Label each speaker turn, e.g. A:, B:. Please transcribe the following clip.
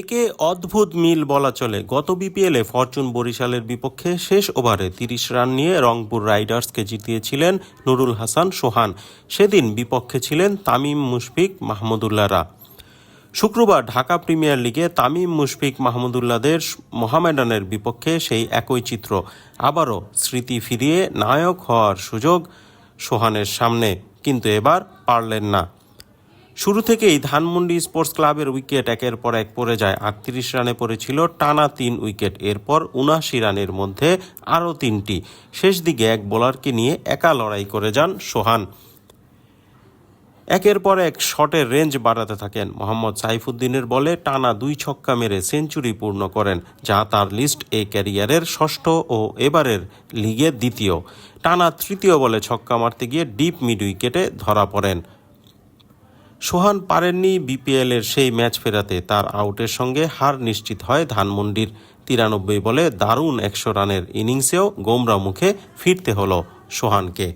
A: একে অদ্ভুত মিল বলা চলে। গত বিপিএলে ফরচুন বরিশালের বিপক্ষে শেষ ওভারে তিরিশ রান নিয়ে রংপুর রাইডার্সকে জিতিয়েছিলেন নুরুল হাসান সোহান। সেদিন বিপক্ষে ছিলেন তামিম মুশফিক মাহমুদুল্লাহরা। শুক্রবার ঢাকা প্রিমিয়ার লিগে তামিম মুশফিক মাহমুদুল্লাহদের মোহামেডানের বিপক্ষে সেই একই চিত্র। আবারও স্মৃতি ফিরিয়ে নায়ক হওয়ার সুযোগ সোহানের সামনে। কিন্তু এবার পারলেন না। শুরু থেকেই ধানমন্ডি স্পোর্টস ক্লাবের উইকেট একের পর এক পড়ে যায়। আটত্রিশ রানে পড়েছিল, টানা তিন উইকেট। এরপর উনাশি রানের মধ্যে আরও তিনটি। শেষ দিকে এক বোলারকে নিয়ে একা লড়াই করে যান সোহান। একের পর এক শটের রেঞ্জ বাড়াতে থাকেন। মোহাম্মদ সাইফুদ্দিনের বলে টানা দুই ছক্কা মেরে সেঞ্চুরি পূর্ণ করেন, যা তার লিস্ট এ ক্যারিয়ারের ষষ্ঠ ও এবারের লিগে দ্বিতীয়। টানা তৃতীয় বলে ছক্কা মারতে গিয়ে ডিপ মিড উইকেটে ধরা পড়েন। সোহান পারেননি বিপিএলের সেই ম্যাচ ফেরাতে। তার আউটের সঙ্গে হার নিশ্চিত হয় ধানমন্ডির। তিরানব্বই বলে দারুণ একশো রানের ইনিংসেও গোমরা মুখে ফিরতে হল সোহানকে।